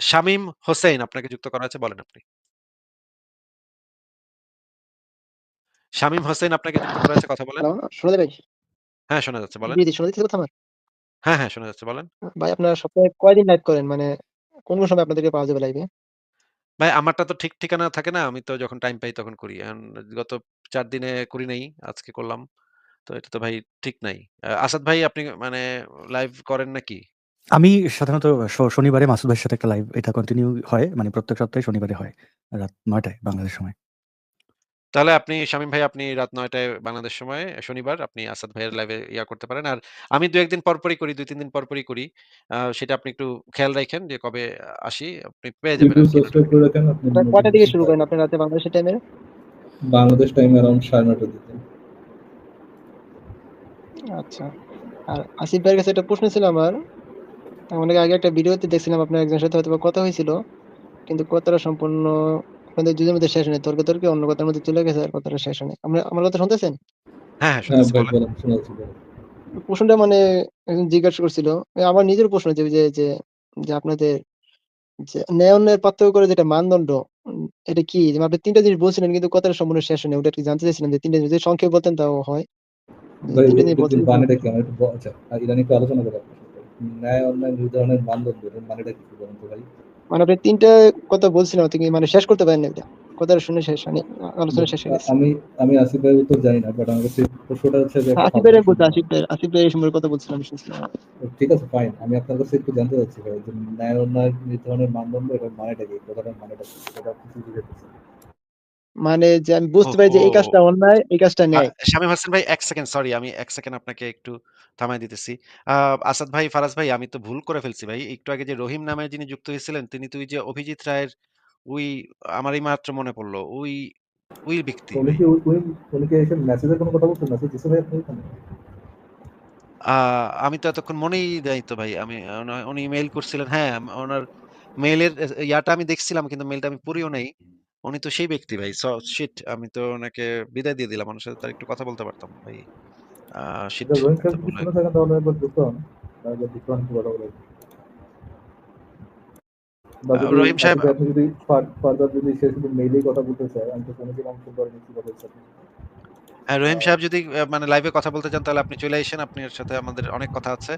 শামীম হোসেন আপনাকে যুক্ত করা হয়েছে বলেন আপনি। শামীম হোসেন আপনাকে যুক্ত করা হয়েছে কথা বলেন। শোনা হ্যাঁ, শোনা যাচ্ছে বলেন। জি, শোনা যাচ্ছে কথা আমার? হ্যাঁ, হ্যাঁ, শোনা যাচ্ছে বলেন। ভাই আপনারা সপ্তাহে কয়দিন লাইভ করেন? মানে কোন, কোন সময় আপনাদেরকে পাওয়া যাবে লাইভে? ভাই আমারটা তো ঠিক ঠিকানা থাকে না। আমি তো যখন টাইম পাই তখন করি। গত চার দিনে করি নাই। আজকে করলাম। তো এটা তো ভাই ঠিক নাই। আসাদ ভাই আপনি মানে লাইভ করেন নাকি? আমি সাধারণত শ শনিবারে মাসুদ ভাইয়ের সাথে একটা লাইভ এটা কন্টিনিউ হয়। মানে প্রত্যেক সপ্তাহে শনিবারে হয়। রাত ৯ টায় বাংলাদেশ সময়। তাহলে আপনি শামীম ভাই আপনি রাত ৯ টায় বাংলাদেশ সময়ে শনিবার আপনি আসাদ ভাইয়ের লাইভে ইয়া করতে পারেন। আর আমি ২-১ দিন পরপরই করি, ২-৩ দিন পরপরই করি। আ সেটা আপনি একটু খেয়াল রাইখেন যে কবে আসি আপনি পেয়ে যাবেন ইউটিউব আরকি সাবস্ক্রাইব করে রাখেন আপনি আপনারা কয়টার দিকে শুরু করেন আপনি রাতে বাংলাদেশের টাইমে? বাংলাদেশ টাইম অ্যারাউন্ড 9:30 টার দিকে। আচ্ছা। আর আসিফ ভাইয়ের কাছে একটা প্রশ্ন ছিল আমার। অনেক আগে একটা ভিডিওতে দেখছিলাম আপনার একজনের সাথে হয়তোবা কথা হয়েছিল। কিন্তু কথাটা সম্পূর্ণ আপনাদের দুজনের মধ্যে শেষ হয়নি। তর্কে-তর্কে অন্য কথার মধ্যে চলে গেছে আর কথাটা শেষ হয়নি। আমরা আমার কথা শুনতেছেন? হ্যাঁ, হ্যাঁ হ্যাঁ। প্রশ্নটা মানে জিজ্ঞাসা করছিল। আমার নিজের প্রশ্ন যে, যে, যে, আপনাদের যে ন্যায় অন্যায়ের পার্থক্য করে যেটা মানদণ্ড এটা কি? আপনি ৩ টা জিনিস বলছিলেন কিন্তু কথাটা সম্পূর্ণ শেষ হয়নি। ওটা একটু জানতে চাইছিলাম যে ৩ টা জিনিস যদি সংক্ষেপে বলতেন তাও হয়। যে ভাই ৩ টা এটা জিনিস এটার বলছিলেন মানেটা কি? আমার একটু ব আচ্ছা ইদানিং আলোচনা করি। ন্যায় অন্যায় নির্ধারণের মানদণ্ড এর মানেটা কি বলেন ভাই? মানে আপনি ৩ টা কথা বলছিলেন আপনি মানে শেষ করতে পারেন ওইটা। কথাটা শুনে শেষ হয়নি। আলোচনা শেষ হয়ে গেছে। আমি আমি আসিফ ভাইয়ের উত্তর জানি না। বাট আমার কাছে প্রশ্নটা হচ্ছে যে আসিফ ভাইয়ের আসিফ ভাই আসিফ সম্পর্কে কথা বলছিলাম আমি শুনছিলাম। ঠিক আছে ফাইন। আমি আপনার কাছে একটু জানতে চাচ্ছি ভাই যে ন্যায় অন্যায় নির্ধারণের মানদণ্ড মানেটা কি? কথাটার মানেটা কি? সেটা কিছু। মানে যে আমি বুঝতে পারি যে এই কাজটা অন্যায়, এই কাজটা ন্যায়। শামীম হোসেন ভাই ১ সেকেন্ড সরি আমি ১ সেকেন্ড আপনাকে একটু থামায় দিতেছি। আসাদ ভাই, ফারাজ ভাই আমি তো ভুল করে ফেলছি ভাই। একটু আগে যে রহিম নামে যিনি যুক্ত হয়েছিলেন তিনি তো ওই যে অভিজিৎ রায়ের ওই আমার এইমাত্র মনে পড়ল। ওই, ওই ব্যক্তি উনি ভাই। কি উনি উনি কি এসে মেসেজের কোনো কথা বলছেন? মেসেজ দিছে ভাই আপনি ওখানে? আমি তো এতক্ষণ মনেই দেয় তো ভাই। আমি উনি মেইল করছিলেন। হ্যাঁ, ওনার মেইলের ইয়াটা আমি দেখছিলাম কিন্তু মেইলটা আমি পড়িও নাই। উনি তো সেই ব্যক্তি ভাই। শিট আমি তো ওনাকে বিদায় দিয়ে দিলাম। মানুষের সাথে তার একটু কথা বলতে পারতাম ভাই। শিট রহিম সাহেব যদি ফার্দার যদি সে শুধু মেইলেই কথা বলতে চায়, আমি তো শুনেছিলাম শুক্রবারে নাকি কথা। হ্যাঁ, রহিম সাহেব যদি মানে লাইভে কথা বলতে চান, তাহলে আপনি চলে আইসেন। আপনার সাথে আমাদের অনেক কথা আছে।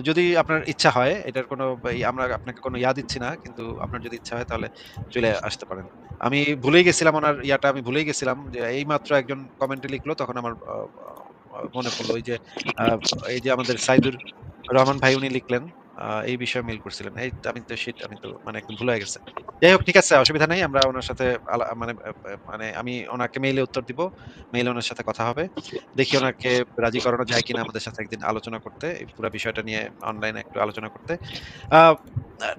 যদি আপনার ইচ্ছা হয়, এটার কোনো আমরা আপনাকে কোনো ইয়া দিচ্ছি না। কিন্তু আপনার যদি ইচ্ছা হয়, তাহলে চলে আসতে পারেন। আমি ভুলেই গেছিলাম উনার ইয়াটা, আমি ভুলেই গেছিলাম যে এইমাত্র একজন কমেন্টে লিখলো, তখন আমার মনে পড়ল ওই যে এই যে আমাদের সাইদুর রহমান ভাই উনি লিখলেন। এই বিষয়ে মেইল করছিলেন। এই আমি তো শিট আমি তো মানে একদম ভুল গেছে। যাই হোক, ঠিক আছে, অসুবিধা নাই। আমরা উনার সাথে মানে মানে আমি উনাকে মেইলে উত্তর দিব। মেইলে উনার সাথে কথা হবে। দেখি উনাকে রাজি করানো যায় কিনা আমাদের সাথে একদিন আলোচনা করতে। এই পুরা বিষয়টা নিয়ে অনলাইনে একটু আলোচনা করতে।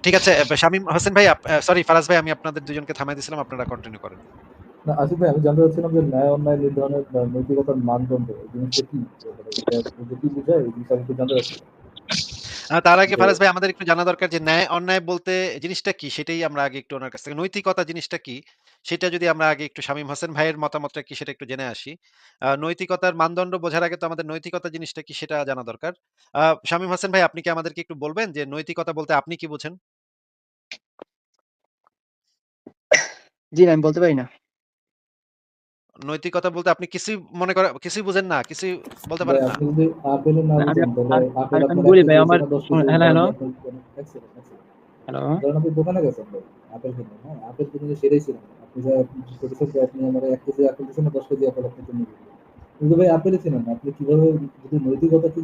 ঠিক আছে শামীম হোসেন ভাই সরি ফারাজ ভাই, আমি আপনাদের দুজনকে থামায় দিয়েছিলাম। আপনারা কন্টিনিউ করেন। আসিফ ভাই, আমি জানতে চাচ্ছিলাম যে ন্যায় অন্যায় নির্ধারণের নৈতিকতার মানদণ্ড জিনিসটা কি? কি? এই একটু জানতে চাচ্ছিলাম। তার আগে ফারাজ ভাই আমাদের একটু জানা দরকার যে ন্যায় অন্যায় বলতে জিনিসটা কি? সেটাই আমরা আগে একটু উনার কাছ থেকে নৈতিকতা জিনিসটা কি? সেটা যদি আমরা আগে একটু শামীম হোসেন ভাইয়ের মতামতটা কি সেটা একটু জেনে আসি। নৈতিকতার মানদণ্ড বোঝার আগে তো আমাদের নৈতিকতা জিনিসটা কি সেটা জানা দরকার। শামীম হোসেন ভাই আপনি কি আমাদেরকে একটু বলবেন যে নৈতিকতা বলতে আপনি কি বোঝেন? জি আমি বলতে পারি না। নৈতিকতা বলতে আপনি কিছুই মনে করেন কিছুই বুঝেন না? কিছুই বলতে পারেন না? আপনি যদি আপেলে না না আমি বুঝেন তাহলে আমি আপেল আমি আপনার ১ বলি ভাই আমার হইছে না 10 শুনুন কেজি হ্যালো, হ্যালো। আপনি কোন ১ সেকেন্ড, ১ সেকেন্ড। হ্যালো। আপনি দোকানে গেছেন ভাই, আপেল কিনতে, হ্যাঁ? আপেল কিনে সেটাই ছিলেন। আপনি যা বলতেছেন আপনি আমারে ১ কেজি আপেল দিছেন না ১০ কেজি আপেল আপনার জন্য কিন্তু ভাই আপেলই ছিলেন আপনি কীভাবে যদি নৈতিকতা কি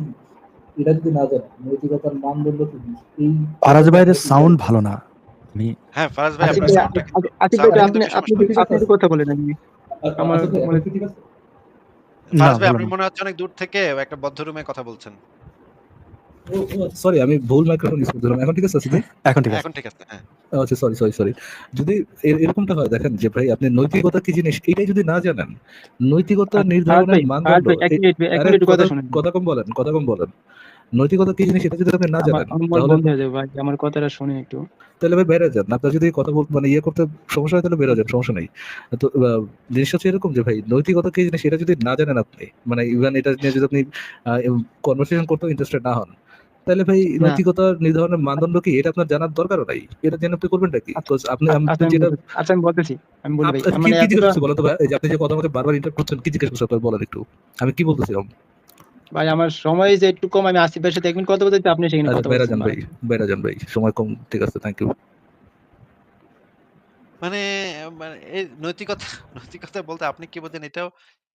এটা যদি না জানেন, নৈতিকতার মানদণ্ড কি এই ফারাজ ভাইয়ের সাউন্ড ভালো না। হ্যাঁ, ফারাজ ভাই আপনার সাউন্ডটা কিন্তু আসিফ ভাই সাউন্ডে আপনি কথা বলেন আমার মানে ঠিক আছে? ভাই আপনি মনে হচ্ছে অনেক দূর থেকে একটা বদ্ধ রুমে কথা বলছেন। ও ও সরি আমি ভুল মাইক্রোফোন ইউজ করছিলাম। এখন ঠিক আছে এখন ঠিক হ্যাঁ, আছে। এখন ঠিক আছে। হ্যাঁ। আচ্ছা সরি, সরি, সরি। যদি এরকমটা হয় দেখেন যে ভাই আপনি নৈতিকতা কি জিনিস এটাই যদি না জানেন, নৈতিকতা নির্ধারণের মানদণ্ড ভাই ১ এ মিনিট ১ আরে মিনিট কথা কথা শুনেন। কথা কম বলেন, কথা কম বলেন। নৈতিকতা কি জিনিস এটা যদি আপনি না জানেন আমার ভাই। কথাটা শুনেন একটু। তাহলে ভাই বের যান। আপনার যদি কথা বল মানে ইয়ে করতে সমস্যা হয় তাহলে বের যান, সমস্যা নাই। তো জিনিসটা হচ্ছে এরকম যে ভাই নৈতিকতা কি জিনিস এটা যদি না জানেন আপনি, মানে ইভেন এটা নিয়ে যদি আপনি কনভারসেশন করতেও ইন্টারেস্টেড না হন, তাহলে ভাই। নৈতিকতা নির্ধারণের মানদণ্ড কি এটা আপনার জানার দরকারও নাই এটা জেনে আপনি করবেন নাকি আচ্ছা, আপনি আপনি আচ্ছা আমি যেটা আচ্ছা আমি বলতেছি আমি বলি ভাই কি কি জিজ্ঞেস করছি বলেন তো ভাই যে আপনি যে কথা আমাকে বারবার ইন্টারাপ্ট করছেন কি জিজ্ঞেস করছেন আপনার বলেন একটু আমি কি বলতেছিলাম ভাই আমার সময় যে একটু কম আমি আসিফ ভাইয়ের সাথে এক মিনিট কথা বলতে চাই, আপনি সেখানে আচ্ছা কথা বেড়া বলছেন যান ভাই। বেড়া যান ভাই সময় কম ঠিক আছে থ্যাংক ইউ মানে মানে এই নৈতিকতা নৈতিকতা বলতে আপনি কি বোঝেন এটাও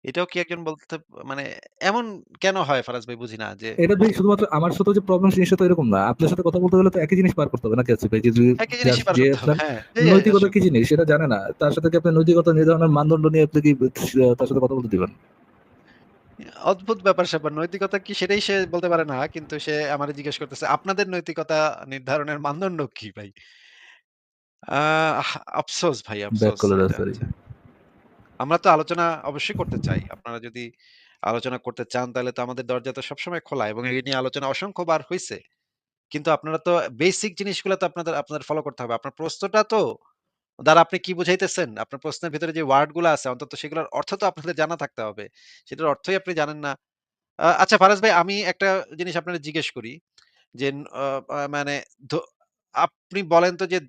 এটাও কি একজন বলতে মানে এমন কেন হয় ফারাজ ভাই বুঝি না যে এটা ভাই শুধুমাত্র আমার সাথে যে প্রবলেম জিনিসটা তো এরকম না আপনার সাথে কথা বলতে গেলে তো একই জিনিস পার করতে হবে নাকি আছে ভাই যে যে- একই করতে হবে হ্যাঁ নৈতিকতা কি জিনিস সেটা জানে না তার সাথে কি আপনি নৈতিকতা নির্ধারণের মানদণ্ড নিয়ে আপনি কি তার সাথে কথা বলতে দিবেন? অদ্ভুত ব্যাপার স্যাপার। নৈতিকতা কি সেটাই সে বলতে পারে না কিন্তু সে আমারে জিজ্ঞেস করতেছে আপনাদের নৈতিকতা নির্ধারণের মানদণ্ড কি ভাই? আহ আফসোস ভাই ব্যাক আফসোস। এটা সরি হচ্ছে। আমরা তো আলোচনা অবশ্যই করতে চাই। আপনারা যদি আলোচনা করতে চান তাহলে তো আমাদের দরজা তো সবসময় খোলা এবং এই নিয়ে আলোচনা অসংখ্যবার হয়েছে কিন্তু আপনারা তো বেসিক জিনিসগুলো তো আপনাদের আপনাদের ফলো করতে হবে। আপনার প্রশ্নটা তো দ্বারা আপনি কি বুঝাইতেছেন? আপনার প্রশ্নের ভিতরে যে ওয়ার্ডগুলো আছে, অন্তত সেগুলোর অর্থ তো আপনাদের জানা থাকতে হবে। সেটার অর্থই আপনি জানেন না। আচ্ছা ফারাজ ভাই, আমি একটা জিনিস আপনার জিজ্ঞেস করি যে মানে আপনি বলেন তো যে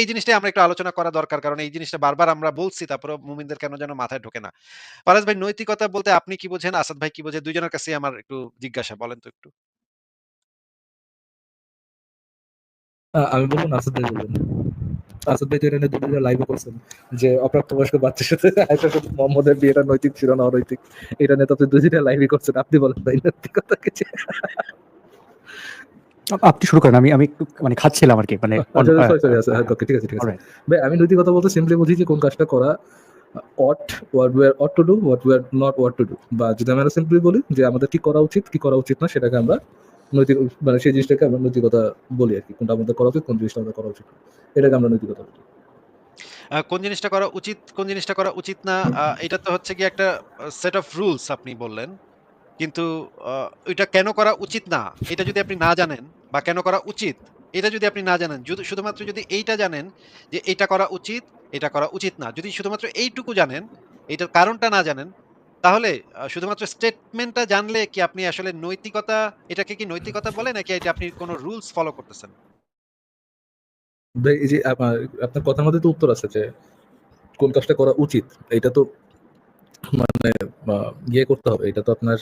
এই জিনিসটাই আমরা একটু আলোচনা করা দরকার, কারণ এই জিনিসটা বারবার আমরা বলছি তারপরে মুমিনদের কেন যেন মাথায় ঢোকে না। ফারাজ ভাই, নৈতিকতা বলতে আপনি কি বোঝেন? আসাদ ভাই কি বোঝে? দুইজনের কাছে আমার একটু জিজ্ঞাসা, বলেন তো একটু। আমি বলব আসাদ ভাই বলবেন। আসাদ ভাই তো এটা নিয়ে দুটো লাইভে করছেন যে অপ্রাপ্তবয়স্ক বাচ্চার সাথে সাথে মোহাম্মদের বিয়েটা নৈতিক ছিল না অনৈতিক এটা নিয়ে তো আপনি দুদিটা লাইভে করছেন আপনি বলেন নৈতিকতা কিছু আপনি শুরু করেন আমি আমি মানে খাচ্ছিলাম আর কি মানে আচ্ছা সরি সরি আচ্ছা ঠিক আছে ঠিক আছে. ভাই আমি নৈতিকতা বলতে সিম্পলি বুঝি যে কোন কাজটা করা ought what we are ought to do what we are not want to do বা যদি আমরা সিম্পলি বলি যে আমাদের কি করা উচিত কি করা উচিত না সেটাকে আমরা নৈতিক মানে সেই জিনিসটাকে আমরা নৈতিকতা বলি আর কি। কোনটা আমাদের করা উচিত, কোন জিনিসটা আমাদের করা উচিত এটাকে আমরা নৈতিকতা বলি। কোন জিনিসটা করা উচিত, কোন জিনিসটা করা উচিত না এটা তো হচ্ছে কি একটা সেট অফ রুলস আপনি বললেন। কিন্তু এটা কেন করা উচিত না? এটা যদি আপনি না জানেন, বা কেন করা উচিত? এটা যদি আপনি না জানেন, যদি, শুধুমাত্র যদি এইটা জানেন যে এটা করা উচিত, এটা করা উচিত না। যদি শুধুমাত্র এইটুকু জানেন, এটার কারণটা না জানেন তাহলে শুধুমাত্র স্টেটমেন্টটা জানলে কি আপনি আসলে নৈতিকতা, এটাকে কি নৈতিকতা বলে, নাকি এটা আপনি কোনো রুলস ফলো করতেছেন? এই যে আপনার কথার মধ্যে তো উত্তর আছে যে, কোন কাজটা করা উচিত, এটা তো মানে ইয়ে করতে হবে, এটা তো আপনার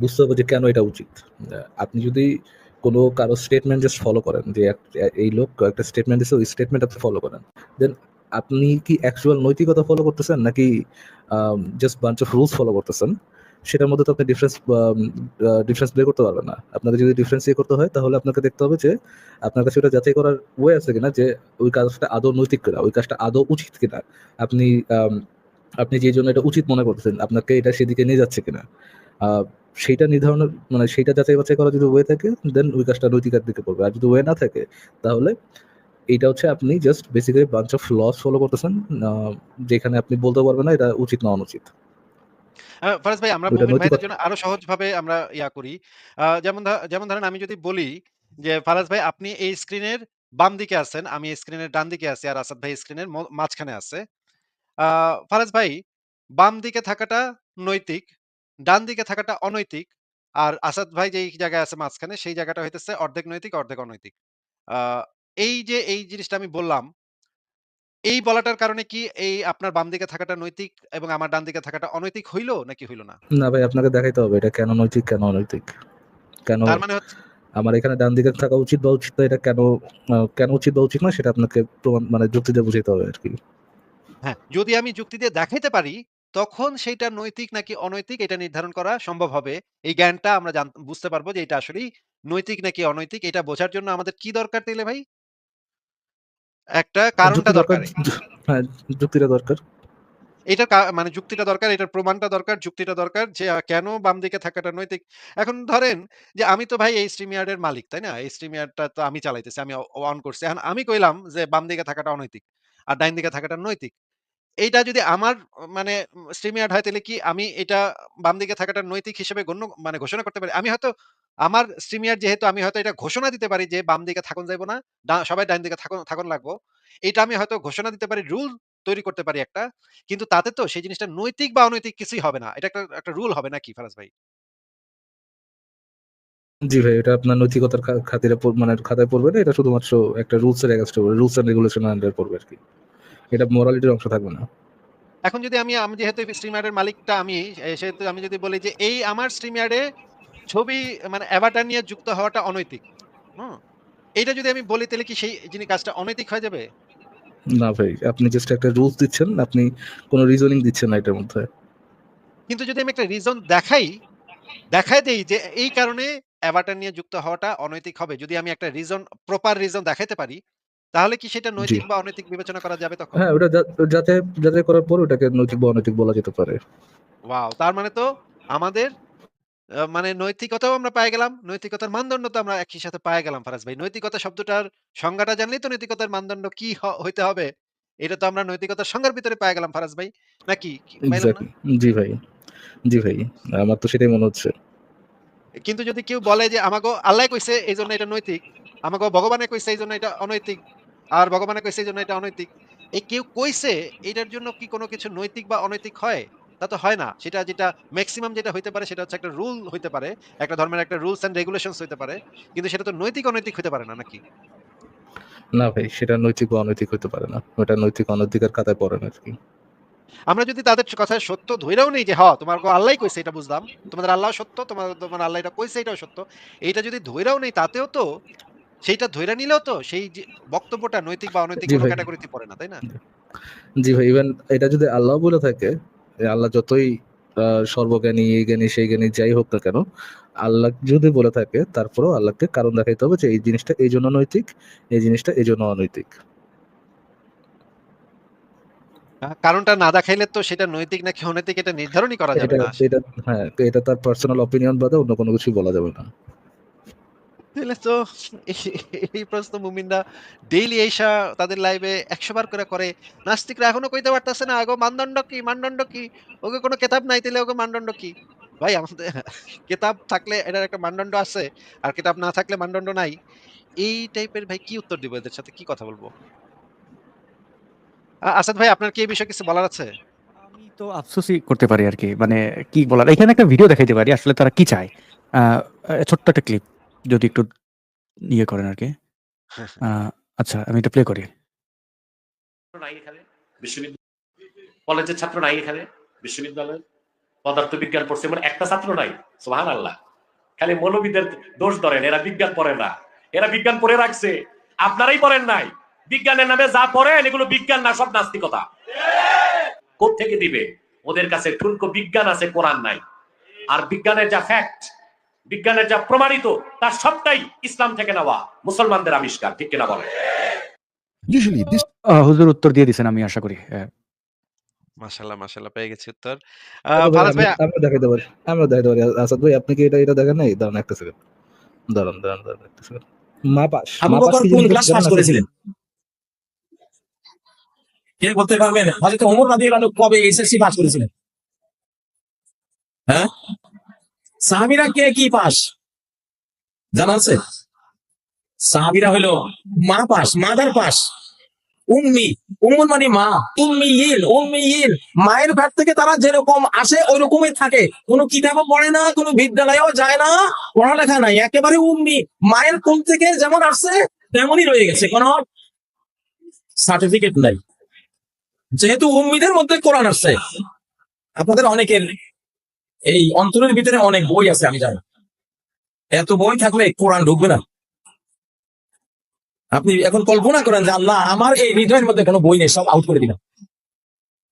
বুঝতে হবে যে কেন এটা উচিত। আপনি যদি কোনো কারও স্টেটমেন্ট জাস্ট ফলো করেন, যে এই লোক একটা স্টেটমেন্ট দিচ্ছে ওই স্টেটমেন্ট আপনি ফলো করেন দেন আপনি কি অ্যাকচুয়াল নৈতিকতা ফলো করতেছেন নাকি just bunch of rules follow করতেছেন? সেটার মধ্যে তো আপনি ডিফারেন্স ডিফারেন্স বের করতে পারবেন না। আপনাকে যদি ডিফারেন্স ইয়ে করতে হয়, তাহলে আপনাকে দেখতে হবে যে আপনার কাছে ওটা যাচাই করার ওয়ে আছে কিনা, যে ওই কাজটা আদৌ নৈতিক কিনা, ওই কাজটা আদৌ উচিত কিনা। আপনি আপনি যে জন্য এটা উচিত মনে করতেছেন, আপনাকে এটা সেদিকে নিয়ে যাচ্ছে কিনা। সেইটা নির্ধারণের মানে সেইটা যাচাই বাছাই করা যদি ওয়ে থাকে দেন ওই কাজটা নৈতিকার দিকে পড়বে। আর যদি ওয়ে না থাকে, তাহলে এইটা হচ্ছে আপনি just basically bunch of laws follow করতেছেন যেখানে আপনি বলতে পারবেন না এটা উচিত না অনুচিত। ফারাজ ভাই আমরা ভাইদের জন্য আরও সহজ ভাবে আমরা ইয়া করি। যেমন যেমন ধরেন আমি যদি বলি যে ফারাজ ভাই আপনি এই স্ক্রিনের বাম দিকে আছেন আমি স্ক্রিনের ডান দিকে আছি আর আসাদ ভাই স্ক্রিনের মাঝখানে আছে। আহ, ফারাজ ভাই বাম দিকে থাকাটা নৈতিক ডান দিকে থাকাটা অনৈতিক আর আসাদ ভাই যেই জায়গায় আছে মাঝখানে সেই জায়গাটা হইতেছে অর্ধেক নৈতিক অর্ধেক অনৈতিক। আহ, এই যে এই জিনিসটা আমি বললাম এই বলাটার কারণে কি এই আপনার বাম দিকে থাকাটা নৈতিক এবং আমার ডান দিকে থাকাটা অনৈতিক হইল নাকি হইল না? না ভাই আপনাকে দেখাইতে হবে এটা কেন নৈতিক কেন অনৈতিক? কেন তার মানে হচ্ছে আমার এখানে ডান দিকে থাকা উচিত বা উচিত না এটা কেন কেন উচিত বা উচিত না সেটা আপনাকে প্রমাণ মানে যুক্তি দিয়ে বুঝাইতে হবে আর কি হ্যাঁ যদি আমি যুক্তি দিয়ে দেখাইতে পারি তখন সেইটা নৈতিক নাকি অনৈতিক এটা নির্ধারণ করা সম্ভব হবে। এই জ্ঞানটা আমরা বুঝতে পারব যে এটা আসলেই নৈতিক নাকি অনৈতিক এটা বোঝার জন্য আমাদের কি দরকার তাইলে ভাই? একটা কারণটা দরকার হ্যাঁ যুক্তিটা দরকার। এটা মানে যুক্তিটা দরকার এটার প্রমাণটা দরকার যুক্তিটা দরকার যে কেন বাম দিকে থাকাটা নৈতিক। এখন ধরেন যে আমি তো ভাই এই স্ট্রিমিয়ার্ডের মালিক তাই না? এই স্ট্রিমিয়ার্ডটা তো আমি চালাইতেছি আমি অন করছি। এখন আমি কইলাম যে বাম দিকে থাকাটা অনৈতিক আর ডাইন দিকে থাকাটা নৈতিক। এইটা যদি আমার মানে স্ট্রিমিয়ার্ড হয়, তাহলে কি আমি এটা বাম দিকে থাকাটা নৈতিক হিসেবে গণ্য মানে ঘোষণা করতে পারি? আমি হয়তো, আমার স্ট্রিমিয়ার্ড যেহেতু আমি হয়তো এটা ঘোষণা দিতে পারি যে বাম দিকে থাকুন যাইবো না সবাই ডাইন দিকে থাকুন থাকুন লাগবো এটা আমি হয়তো ঘোষণা দিতে পারি, রুল তৈরি করতে পারি একটা, কিন্তু তাতে তো সেই জিনিসটা নৈতিক বা অনৈতিক কিছুই হবে না। এটা একটা একটা রুল হবে নাকি, ফারাজ ভাই? জি ভাই, এটা আপনার নৈতিকতার খাতিরে মানে খাতায় পড়বে না? এটা শুধুমাত্র একটা রুলস এর এগেনস্টে রুলস এন্ড রেগুলেশন আন্ডারে পড়বে আর কি এটা মোরালিটির অংশ থাকবে না। এখন যদি আমি আমি যেহেতু স্ট্রিময়ার্ডের মালিকটা আমি সেহেতু আমি যদি বলি যে এই আমার স্ট্রিময়ার্ডে ছবি মানে অ্যাভাটার নিয়ে যুক্ত হওয়াটা অনৈতিক হুম? এইটা যদি আমি বলি তাহলে কি সেই যিনি কাজটা অনৈতিক হয়ে যাবে? না ভাই আপনি জাস্ট একটা রুলস দিচ্ছেন আপনি কোনো রিজনিং দিচ্ছেন না এটার মধ্যে। কিন্তু যদি আমি একটা রিজন দেখাই দেখাই দেই যে এই কারণে অ্যাভাটার নিয়ে যুক্ত হওয়াটা অনৈতিক হবে যদি আমি একটা রিজন প্রপার রিজন দেখাইতে পারি তাহলে কি সেটা নৈতিক বা অনৈতিক বিবেচনা করা যাবে তখন? হ্যাঁ ওটা যাতে যাতে করার পর ওটাকে নৈতিক বা অনৈতিক বলা যেতে পারে। ওয়াও তার মানে তো আমাদের মানে নৈতিকতাও আমরা পাই গেলাম নৈতিকতার মানদণ্ড তো আমরা একই সাথে পাই গেলাম ফারাজ ভাই। নৈতিকতা শব্দটার সংজ্ঞাটা জানলেই তো নৈতিকতার মানদণ্ড কি হইতে হবে এটা তো আমরা নৈতিকতার সংজ্ঞার ভিতরে পাই গেলাম ফারাজ ভাই। নাকি জি ভাই জি ভাই আমার তো সেটাই মনে হচ্ছে। কিন্তু যদি কেউ বলে যে আমাকে আল্লাহ কইছে এই জন্য এটা নৈতিক আমাকে ভগবানে কইছে এই জন্য এটা অনৈতিক আর ভগবানে কইছে জন্য এটা অনৈতিক। এই কেউ কইছে এটার জন্য কি কোনো কিছু নৈতিক বা অনৈতিক হয়? তা তো হয় না। সেটা যেটা ম্যাক্সিমাম যেটা হইতে পারে সেটা হচ্ছে একটা রুল হইতে পারে একটা ধর্মের একটা রুলস এন্ড রেগুলেশনস হইতে পারে কিন্তু সেটা তো নৈতিক অনৈতিক হইতে পারে না নাকি? না ভাই সেটা নৈতিক বা অনৈতিক হতে পারে না। ওটা নৈতিক অনৈতিকের খাতায় পড়ে না কি আমরা যদি তাদের কথায় সত্য ধৈরাও নেই যে হ তোমার আল্লাহ কইছে এটা বুঝলাম। তোমাদের আল্লাহ সত্য তোমার তোমার আল্লাহ এটা কইছে এটাও সত্য। এটা যদি ধইরাও নেই তাতেও তো সেইটা ধইরা নিলেও তো সেই বক্তব্যটা নৈতিক বা অনৈতিক কোনো ক্যাটাগরিতে পড়ে না তাই না? জি ভাই ইভেন এটা যদি আল্লাহ বলে থাকে যে আল্লাহ যতই সর্বজ্ঞানী এই জ্ঞানী সেই জ্ঞানী যাই হোক না কেন আল্লাহ যদি বলে থাকে তারপরেও আল্লাহকে কারণ দেখাইতে হবে যে এই জিনিসটা এই জন্য নৈতিক এই জিনিসটা এই জন্য অনৈতিক। কারণটা না দেখাইলে তো সেটা নৈতিক নাকি অনৈতিক এটা নির্ধারণই করা যাবে না। এটা হ্যাঁ এটা তার পার্সোনাল অপিনিয়ন বাদে অন্য কোনো কিছু বলা যাবে না। তো এই- প্রশ্ন মুমিনরা ডেইলি এইসা তাদের লাইভে একশো বার করে করে। নাস্তিকরা এখনও কইতে পারতেছে না, আগো মানদণ্ড কি? মানদণ্ড কি? ওকে কোনো কেতাব নাই তাহলে ওকে মানদণ্ড কি? ভাই, আমাদের কেতাব থাকলে এটার একটা মানদণ্ড আছে, আর কেতাব না থাকলে মানদণ্ড নাই। এই টাইপের ভাই কি উত্তর দিব এদের সাথে? কি কথা বলব? আসাদ ভাই, আপনার কি এই বিষয়ে কিছু বলার আছে? আমি তো আফসোসই করতে পারি আর কি। মানে কি বলার? এখানে একটা ভিডিও দেখাইতে পারি, আসলে তারা কি চায়। ছোট্ট একটা ক্লিপ যদি একটু ইয়ে করেন আর কি আহ, আচ্ছা আমি এটা প্লে করি। নাই এখানে বিশ্ববিদ্যালয় কলেজের ছাত্র নাই এখানে বিশ্ববিদ্যালয়ের পদার্থ বিজ্ঞান পড়ছে মানে একটা ছাত্র নাই সোহান আল্লাহ খালি মৌলবীদের দোষ ধরেন এরা বিজ্ঞান পড়ে না। এরা বিজ্ঞান পড়ে রাখছে আপনারাই পড়েন নাই। বিজ্ঞানের নামে যা পড়েন এগুলো বিজ্ঞান না সব নাস্তিকতা। থেকে দিবে? ওদের কাছে ঠুনকো বিজ্ঞান আছে কোরআন নাই। আর বিজ্ঞানের যা ফ্যাক্ট বিজ্ঞানের যা প্রমাণিত তার সবটাই ইসলাম থেকে নেওয়া মুসলমানদের আবিষ্কার ঠিক কিনা বলে হুজুর উত্তর দিয়ে দিছেন আমি আশা করি। মাশাল্লাহ মাশাল্লাহ পেয়ে গেছি উত্তর। ভাই, ফারাজ ভাই আমরা- আমরা দেখাইতে পারি আমরা দেখাইতে পারি আসাদ ভাই আপনি কি এটা এটা দেখেন নাই? দাঁড়ান একটা সেকেন্ড দাঁড়ান দাঁড়ান দাঁড়ান একটা সেকেন্ড মা পাস আবু মা পাস বকর কি কোন ক্লাস পাস করেছিলেন? কে বলতে পারবেন হযরত ওমর রাদিয়াল্লাহু কবে এসএসসি পাস করেছিলেন? হ্যাঁ? সাহাবীরা কে কি পাস? জানা আছে? সাহাবীরা হলো মা পাস, মাদার পাস। উম্মি উম্মুন মানে মা। উম্মি ইল উম্মি ইল মায়ের ঘাট থেকে তারা যেরকম আসে ওই রকমই থাকে। কোনো কিতাবও পড়ে না, কোনো বিদ্যালয়েও যায় না, পড়ালেখা নাই। একেবারে উম্মি। মায়ের কোল থেকে যেমন আসছে, তেমনই রয়ে গেছে। কোনো সার্টিফিকেট নাই। যেহেতু উম্মিদের মধ্যে কোরআন আসছে আপনাদের অনেকের এই অন্তরের ভিতরে অনেক বই আছে আমি জানি। এত বই থাকলে কোরআন ঢুকবে না। আপনি এখন কল্পনা করেন যে আল্লাহ আমার এই হৃদয়ের মধ্যে কোনো বই নেই সব আউট করে দিলাম।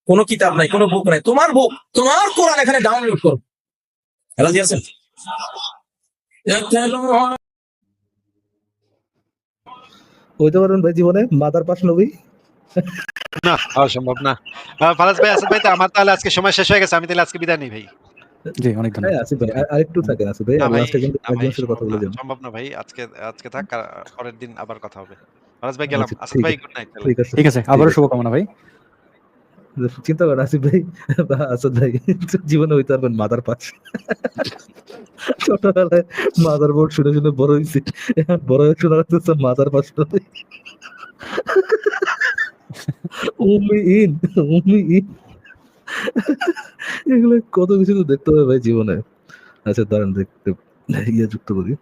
কোনো কিতাব নাই কোনো বুক নাই। তোমার বুক তোমার কোরআন এখানে ডাউনলোড করো। রাজি আছেন? হইতে পারবেন ভাই জীবনে মাদার পাস নবী? না সম্ভব না। ফারাজ ভাই আসাদ ভাই তো আমার তাহলে আজকে সময় শেষ হয়ে গেছে আমি তাহলে আজকে বিদায় নেই ভাই। জি অনেক হ্যাঁ ধন্যবাদ আসিফ ভাই আরেকটু থাকেন আসিফ ভাই লাস্টে কিন্তু না সাথে কথা বলে না, সম্ভব না ভাই আজকে আজকে থাক পরের দিন আবার কথা হবে। ফারাজ ভাই গেলাম আচ্ছা, ভাই গুড নাইট ঠিক আছে। ঠিক আছে আবারও আছে। শুভকামনা ভাই। চিন্তা করেন আসিফ ভাই বা আসাদ ভাই জীবনে হইতে পারবেন মাদার পাস ছোটবেলায় মাদার বোর্ড শুনে শুনে বড় হয়েছি এখন বড় হয়ে শোনা যাচ্ছে মাদার নবী উমি ইন উমি ইন। এগুলো কত কিছু তো দেখতে হবে ভাই জীবনে। আচ্ছা দাঁড়ান দেখতে ইয়ে যুক্ত করি।